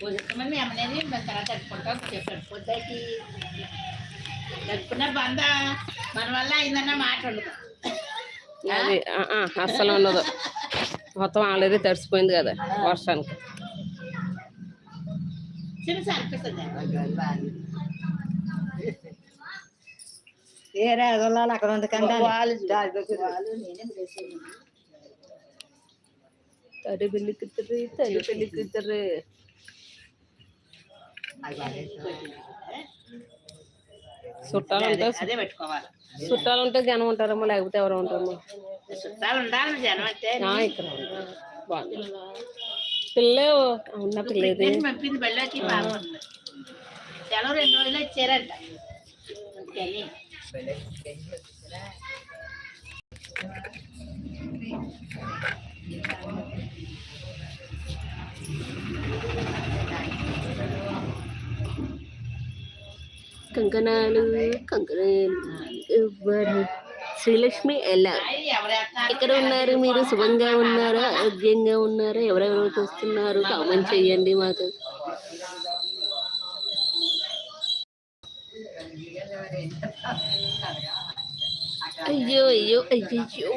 పోషిస్తామని మేము అనేది మన తర్వాత కట్టుకుంటాం చెప్పాడు పొద్దుకి కట్టుకున్న బంద మన వల్ల అయిందన్న మాట ఉండదు. అది ఆ, ఆ, అస్సలు ఉండదు. మొత్తం ఆల్రెడీ తడిసిపోయింది కదా వర్షానికి. చిన్న సరిపిస్తుంది ఏరే అదొల్లాలి అక్కడ ఉంది కంటే తడి బిల్లికిద్దరు తడి బిల్లికిద్దరు చుట్టాలు ఉంటే చుట్టాలు ఉంటే జనం ఉంటారేమో లేకపోతే ఎవరు ఉంటారేమో చుట్టాలు ఉండాలి జనం అంటే ఇక్కడ. బాగుంది. పిల్లే ఉన్న పిల్లేది పంపింది బళ్ళకి బాగుంది. సెలవు రెండు రోజులు ఇచ్చారంట. అందుకని కంకణాలు కంకణాలు ఇవ్వరు శ్రీలక్ష్మి ఎలా? అయ్యి ఎక్కడ ఉన్నారు మీరు? శుభంగా ఉన్నారా? ఆరోగ్యంగా ఉన్నారా? ఎవరెవరు చూస్తున్నారు? కామెంట్ చేయండి మాకు. అయ్యో అయ్యో అయ్యో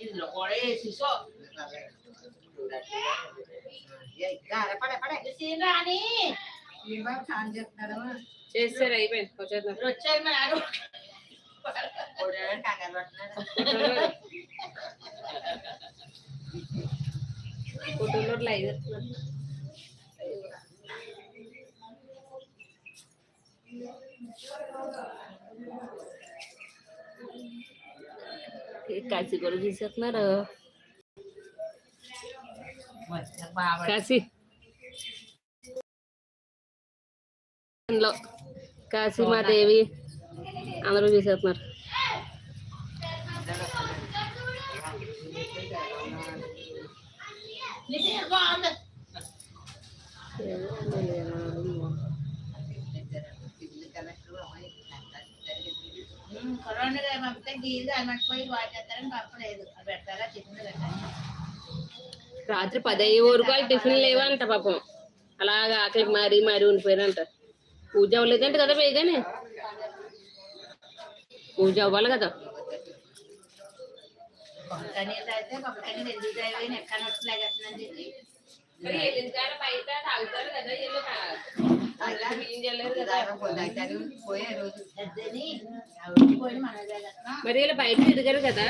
ఇందులో కూడా వేసేసో రాని చేస్తారు అయిపోయింది వచ్చేద్దాం మీరు వచ్చారు మరి ఆడు ఫోటోలో లైవ్ కాశీ కూడా తీసేస్తున్నారు బాబా కాశీ అందులో కాశీ మాదేవి అందరూ చూసేస్తున్నారు కరోనా పంపితే గీజు అన్నట్టుపోయి వాటేస్తారని పంపలేదు పెడతారా రాత్రి పది అయ్యే వరకు వాళ్ళు టిఫిన్ లేవంట పాపం. అలాగా ఆకలికి మారి మారి ఉండిపోయారంట. పూజ అవ్వలేదంట కదా బేగానే పూజ అవ్వాలి కదా? మరి ఇలా బయట ఎదిగారు కదా?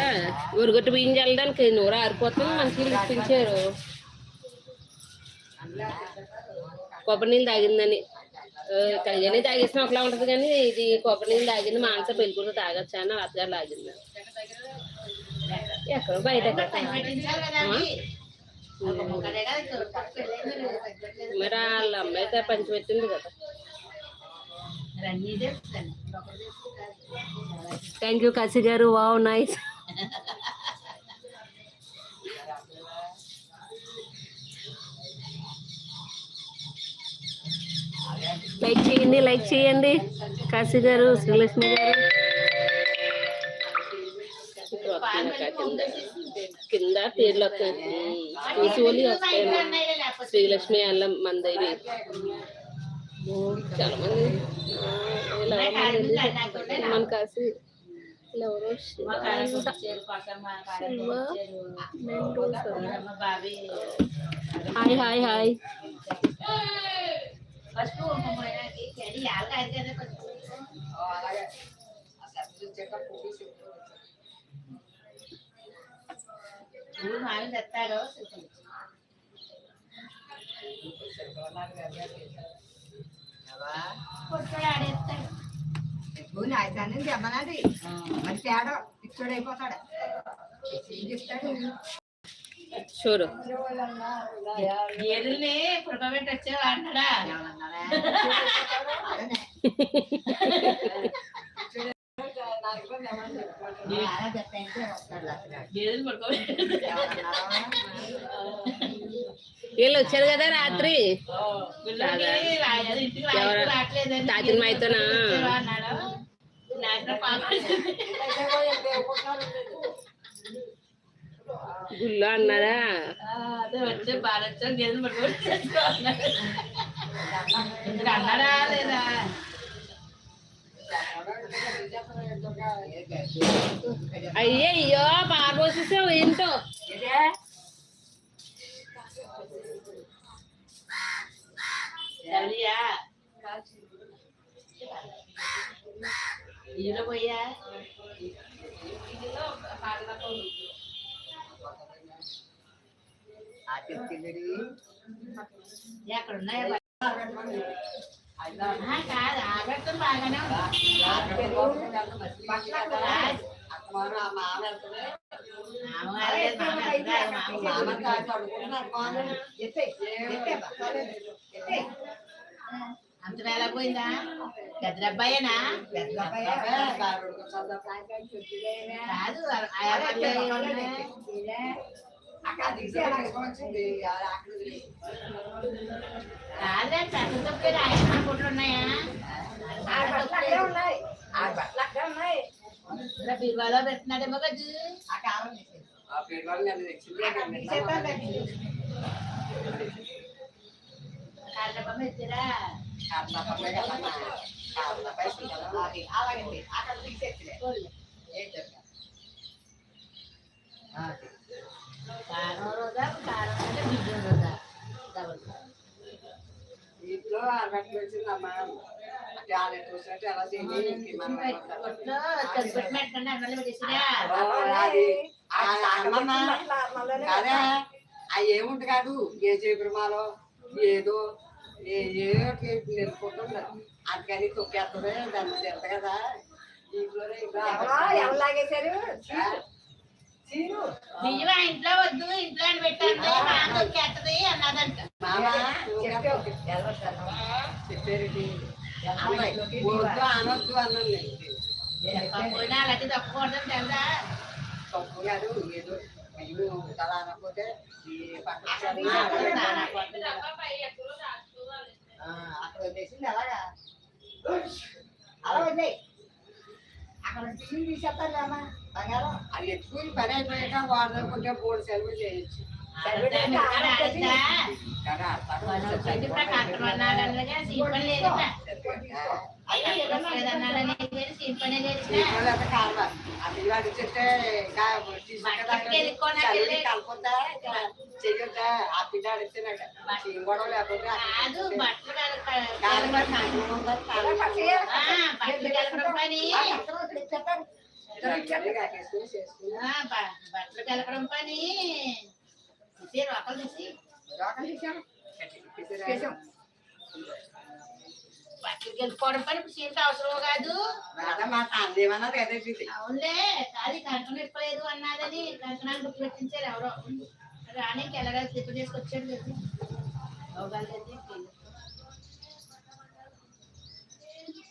ఊరుగట్టు బియ్యం చల్లడానికి నూర ఆరిపోతుంది మంచిగా ఇప్పించారు. కొబ్బరి నీళ్ళు తాగిందని. కళ్యాణి తాగేసిన ఒకలా ఉంటది కానీ ఇది కొబ్బరి నీళ్ళు తాగింది మాంస పెళ్ళికూడ తాగొచ్చా అని అత్తగారు లాగింది. ఎక్కడో బయట. మరి వాళ్ళ అమ్మాయి అయితే పంచి పెట్టింది కదా. Thank you Kashi garu. Wow nice. Like చేయండి లైక్ చేయండి. కాశీ గారు శ్రీలక్ష్మి గారు. కింద పేర్లు వస్తాయి. చూసి వస్తాయి శ్రీలక్ష్మి అల్లం మందవి చాలా మంది మన కాశీ. ఎవరో హాయ్ హాయ్ హాయ్. ఫస్ట్ చెడి యాళ్ళ అయితే ఫస్ట్ ఊరు మావి తెస్తాడు కొట్టుడు ఆడేస్తాడు. మరి తేడా పిచ్చోడు అయిపోతాడు. ఏం చెప్తాడు? పడుకోబెట్టి వీళ్ళు వచ్చారు కదా రాత్రి. తాతిన మైతోనా? వచ్చేవా అన్నాడు. నాకు పాప గుళ్ళో అన్నారా ఆ, అదే వచ్చే బాగా వచ్చావు గేదెలు పడుకోబెట్టి తెచ్చుకో అన్నాడు. మీరు అన్నారా లేదా? అయ్యయ్యో బాగా పోసేసావు ఏంటో పోయా ఆ చెప్తుంది ఎక్కడ ఉన్నాయా కాదు ఆగటం బాగానే. అంత వేళ పోయిందా? గద్రబ్బాయేనా కాదు బీరువాలో పెడుతున్నాడేమో గజ్జు కాళ్ళపమ్మ ఎత్తిరా అలాగే అక్కడ తీసేసి ఇంట్లో అరవై అది. అవి కాదు ఏ చేపురమాలో ఏదో ఏ ఏ నిలుపుకుంటుంది అందుకని తొక్కేస్తుంది దాన్ని తింట కదా. ఇంట్లోనే ఇంకా ఆ ఇంట్లో వద్దు ఇంట్లో అని మా తొక్కేత్తది అన్నదంట అనొద్దు అన్నాను నేను. పోయినా అలాంటి తప్పకూడదని తెలుసా? తప్పు కాదు ఏదో అయ్యో తల అనకపోతే అక్కడ వదిలేసింది అలాగా? అలా వదిలే అక్కడ టీవీ తీసేస్తారు రామా. బంగారం అది ఎత్తుకుని పని అయిపోయాక వాడనుకుంటే మూడు సెలవులు చేయొచ్చు. చెయ్యొద్దా? ఆ పిల్లాడి ఇచ్చినాక గొడవ కాదు బట్టలు కలపడం పని. బట్టలు గెలుపుకోవడం పని సీట్ అవసరం కాదు. అవునులే అది కంకణం ఇప్పలేదు అన్నదని గుర్తు పెట్టించారు ఎవరో. రాణి ఎలాగా స్లిప్ చేసుకొచ్చాడు కదా. అవగాలేదు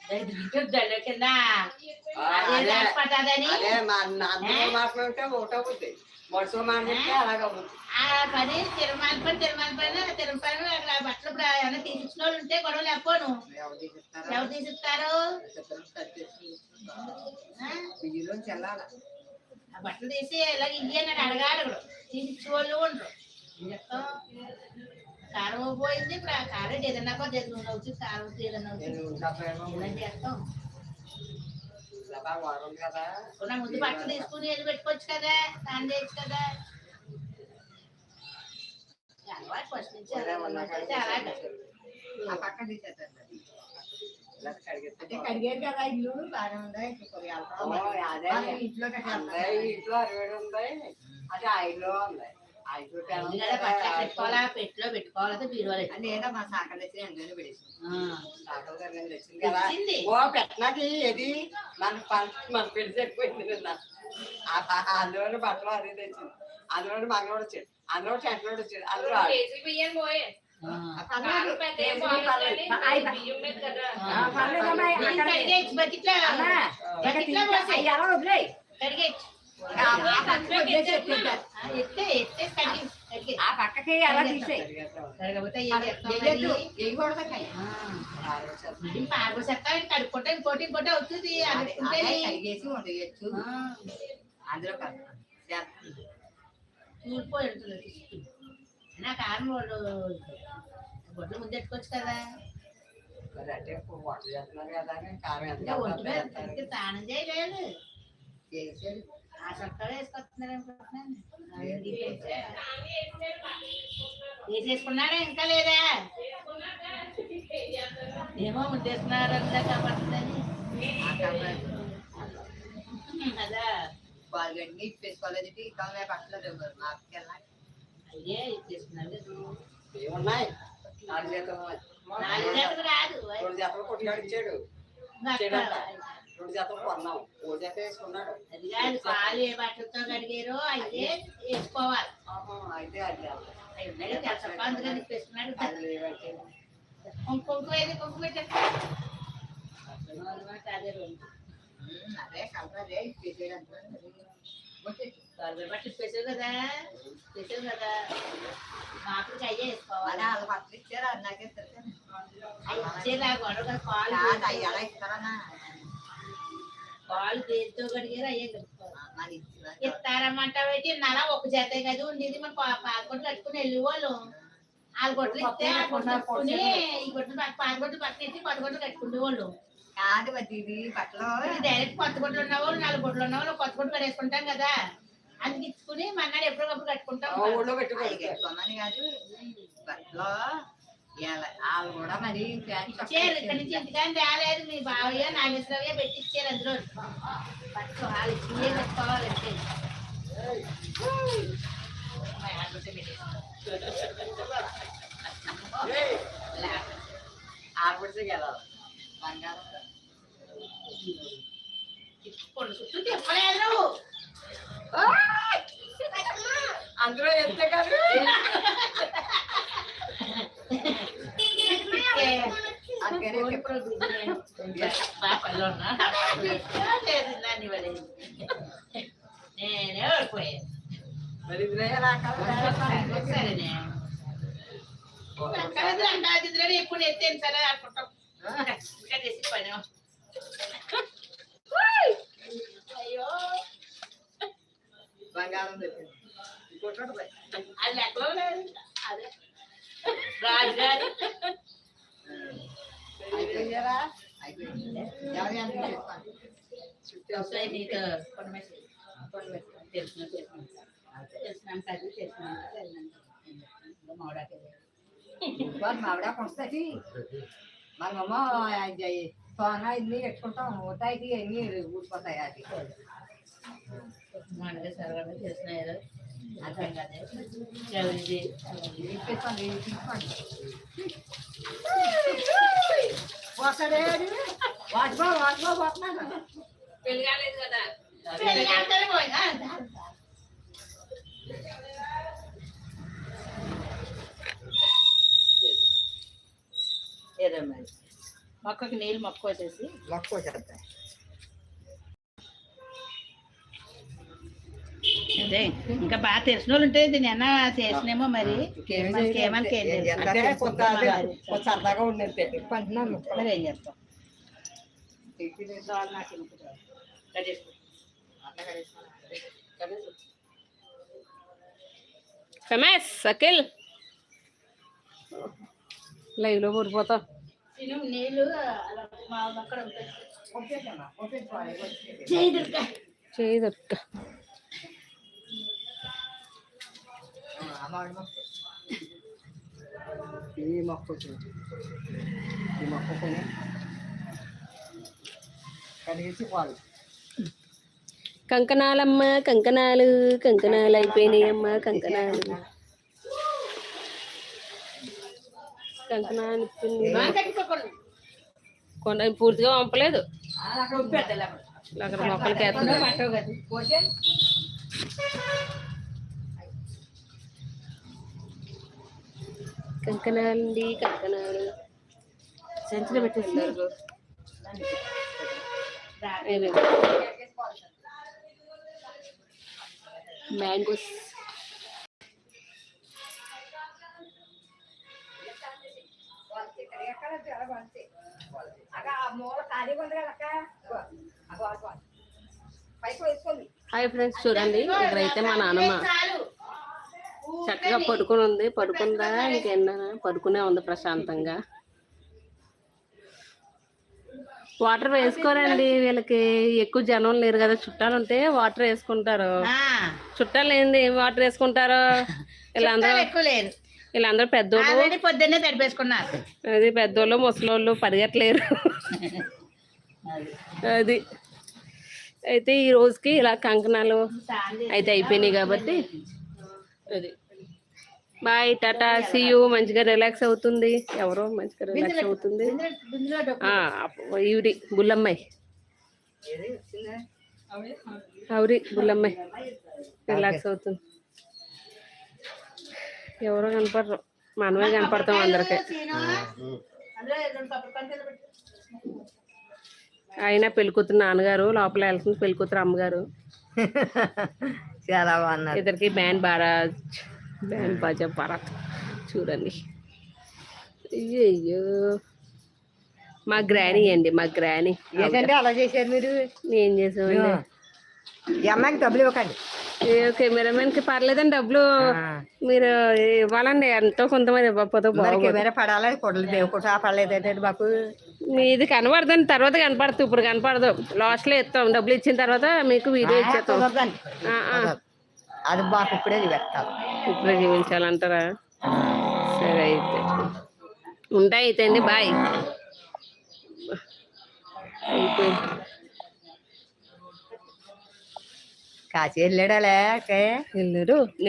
దండ కింద. అదే అదే డాన్స్ పట్టాదని అదే మా నాన్నతో మాట్లాడితే ఒకటవుద్ది మనుషులు మాట్లాడితే అలాగవుద్ది ఆ పని తిరుమల పని తిరుమల పని తిరుమల పని అక్కడ బట్టలు ఏమైనా వాళ్ళు ఉంటే గొడవ లేకపోను. ఎవరు తీసిస్తారు? ఆ? బట్టలు తీసి ఇలా ఇయ్యి అని అడగాలి ఇప్పుడు తీసిచ్చే వాళ్ళు ఉండరు కారం పోయింది ఇప్పుడు ఆ కారం ఏదన్నా కొద్ది నూనె వచ్చి కారం ఇలా చేస్తాం ఉన్న ముందు బట్టలు తీసుకుని వెళ్ళి పెట్టుకోవచ్చు కదా స్నానం చేయొచ్చు కదా. అలవాటు ఫస్ట్ నుంచి ఆ అంటే కడిగారు కదా ఇల్లు బాగానే ఉందా? ఇంట్లో అరవై ఉంది. అది ఐదులో ఉంది. పెట్టుకోవాలా పెట్టిలో పెట్టుకోవాలంటే బీరువాలో ఏదో మా సాకలు తెచ్చి అందులో పెడేసి ఆ. తెచ్చింది. ఓ పెట్టినది ఏది మన మన పెళ్ళి సరిపోయింది అందులోని బట్టలు అది తెచ్చింది అందులోని మగలోడు వచ్చాడు అందులో చెట్లోడు వచ్చాడు అందులో. కారం ఆ, పక్కకి అలా తీసేయి. కడుక్కుంటే ఇంకోటి ఇంకోటి అదే కడిగేసి వండేయచ్చు. అందులో. చూడిపోయి ఉంటుంది నా కారం వాళ్ళు గొడ్లు ముందెట్టుకోవచ్చు కదా. అంటే ఇప్పుడు వంట చేస్తున్నారు కదా కారం స్నానం చేయలేదు. చేసేది. ఆ చొక్కాలు వేసుకొస్తున్నారు అనుకుంటున్నాను అది వేసే. వేసేసుకున్నారా ఇంకా లేదా ఏమో ముద్దేస్తున్నారు అంతా కాబట్టిందని ఆ కలర్ అదా బాగా ఇప్పేసుకోలేదు ఇంకా పట్టలేదు మార్కెట్ అయ్యే ఇచ్చేస్తున్నారు ఏమున్నాయి నాలుగు జీతం నాలుగు జతలు కాదు రెండు జతలు కొట్టుకాడు ఇచ్చాడు రెండు జతలు కొన్నాం ఓ జత వేసుకున్నాడు. అది కాదు పాలు ఏ బట్టలతో కడిగారో అయితే వేసుకోవాలి. ఆహా, అయితే అది అవి ఉన్నాయి కదా, తెల్లసప్ప అందుకని ఇప్పేస్తున్నాడు అది లేవంటే కుంకుమ ఏది కుంకుమ పెట్టారు అదే రెండు. అదే కలర్ అదే ఇప్పేసేయడం గొర్రె బట్టలు ఇప్పేసావు కదా ఇప్పేసావు కదా. మాకు అయ్యే మరి వేసుకోవాలి వాళ్ళ బట్టలు ఇచ్చారు అది నాకే తెలుసు అవి ఇచ్చేలా గొడవ కదా, పాలు కాదు అవి ఎలా ఇస్తారన్నా? పాలు దేంతో కడిగారు అయ్యే ఇస్తారమ్మంటావు అయితే నలా ఒక జత కదా ఉండేది మన పాకొట్టు కట్టుకుని వెళ్ళి వాళ్ళు. వాళ్ళ గొడ్లు ఇస్తే ఆ గొడ్లు కట్టుకుని ఈ గొడ్లు పాత గొడ్లు పక్కన ఎత్తి కొత్త గొడ్లు కట్టుకునే వాళ్ళు. కాదు ఇది బట్టలు డైరెక్ట్ కొత్త గొడ్లు ఉన్న వాళ్ళు నాలుగు గొడ్లు ఉన్న వాళ్ళు కొత్త గొడ్లు కడేసుకుంటాం కదా. అందుకు ఇచ్చుకుని మన్నాడు కట్టుకుంటాం. ఊళ్ళో అవి పెట్టుకోవాలి కట్టుకోమని కాదు. బట్టలు వాళ్ళు కూడా మరి ఇచ్చారు. ఇక్కడ నుంచి ఇంటికాని తేలేదు మీ బావయ్య నాగేశ్వరయ్య పెట్టి ఇచ్చారు అందులో. పట్టు వాళ్ళు ఇచ్చిందే కట్టుకోవాలంటే. ఆడపడితే వెళ్ళాలి బంగారం. తిప్పుకోండి. చుట్టూ తిప్పలేదు అందులో ఎంత కాదు అందుకనే నేనే ఓడిపోయాను మరి ఇందులో రాకాలి సరేనే ఎప్పుడు ఎత్తాను సరే అనుకుంటాం ఇంకా చేసి పని అయ్యో బంగారం తెప్పింది ఇంకోటి పోయి. అది లెక్కలో లేదు అదే రాజు గారు అయిపోయిందా అయిపోయింది ఎవరి ఎంత చేసుకోండి వస్తాయి నీతో కొన్ని మెసేజ్ కొన్ని మెసేజ్ తెలిసిన తెలిసిన తెలిసినాం చదివి తెలిసినాం తెలిసినాం మౌడాకి వాళ్ళు మావిడాకు వస్తుంది. మనమమ్మ సోనా ఇన్ని పెట్టుకుంటాం ఊతాయికి అన్ని ఊడిపోతాయి అది. మనకి సరళంగా తెలిసిన ఏదో అర్థం కాదే చదివింది. ఇప్పేసుకోండి తీసుకోండి వస్తాడే వాటిపో వాటిపో పోతున్నాను పెళ్ళి కాలేదు కదా ఏదో మరి. మొక్కకి నీళ్ళు మొక్క వచ్చేసి మొక్క వచ్చేస్తాయి అదే ఇంకా బాగా తెలిసిన వాళ్ళు ఉంటే దీన్ని అన్న చేసినేమో మరి. మనకేమని సరదాగా ఉండేది పంటున్నాను మరి ఏం చేస్తాం. రమేష్ అఖిల్. లైవ్లో నీళ్ళు చేయి దుర్గా. ఈ మొక్క వచ్చింది ఈ మొక్క కొని కడిగేసి పాలు కంకణాలమ్మ కంకణాలు కంకణాలు అయిపోయినాయి అమ్మ కంకణాలు. కంకణాలు. కొండ పూర్తిగా పంపలేదు. అక్కడ మొక్కలకి వేస్తుంది కంకణాలండి కంకణాలు. సెంచులో పెట్టేసి అందరూ ఇవి. మ్యాంగోస్. హాయ్ ఫ్రెండ్స్ చూడండి. ఇక్కడైతే మా నాన్నమ్మ చక్కగా పడుకుని ఉంది. పడుకుందా? ఇంకేనా పడుకునే ఉంది ప్రశాంతంగా. వాటర్ వేసుకోరండి వీళ్ళకి. ఎక్కువ జనం లేరు కదా. చుట్టాలు ఉంటే వాటర్ వేసుకుంటారు. చుట్టాలు ఏంది? ఏం వాటర్ వేసుకుంటారు? వీళ్ళందరూ వీళ్ళందరూ పెద్దోళ్ళు. పొద్దున్నే తడిపేసుకున్నారు. అది పెద్దోళ్ళు ముసలోళ్ళు పరిగెట్టలేరు. అది. అయితే ఈ రోజుకి ఇలా కంకణాలు అయితే అయిపోయినాయి కాబట్టి అది. బాయ్ టాటా యూ మంచిగా రిలాక్స్ అవుతుంది. ఎవరో మంచిగా రిలాక్స్ అవుతుంది. ఈవిడి బుల్లమ్మాయి. అవురి బుల్లమ్మాయి. రిలాక్స్ అవుతుంది. ఎవరో కనపడరు. మనమే కనపడతాం అందరికీ. ఆయన పెళ్ళికూతురు నాన్నగారు లోపల వెళ్తుంది పెళ్ళికూతురు అమ్మగారు. చాలా బాగున్నారు. ఇద్దరికి బ్యాండ్ బారాజ్ బ్యాండ్ బాజా బారాత్ చూడండి. అయ్యో మా గ్రానీ అండి మా గ్రానీ. ఏంటంటే అలా చేశారు మీరు. ఏం చేసామండి? ఈ అమ్మాయికి డబ్బులు ఇవ్వకండి. కెమెరామెన్కి పర్లేదండి డబ్బులు. మీరు ఇవ్వాలండి ఎంతో కొంతమంది ఇవ్వకపోతే కెమెరా పడాలి? కొడలు దేవుకుంటా పడలేదు ఏంటంటే మాకు. మీది కనబడదండి తర్వాత కనపడుతుంది. ఇప్పుడు కనపడదు. లాస్ట్లో ఇస్తాం డబ్బులు ఇచ్చిన తర్వాత మీకు వీడియో ఇచ్చేస్తాం. అది. మాకు ఇప్పుడే ఇప్పుడే చూపించాలంటారా? సరే అయితే. ఉంటాయి అయితే అండి. బాయ్ అయిపోయింది. కాశీ వెళ్ళాడా.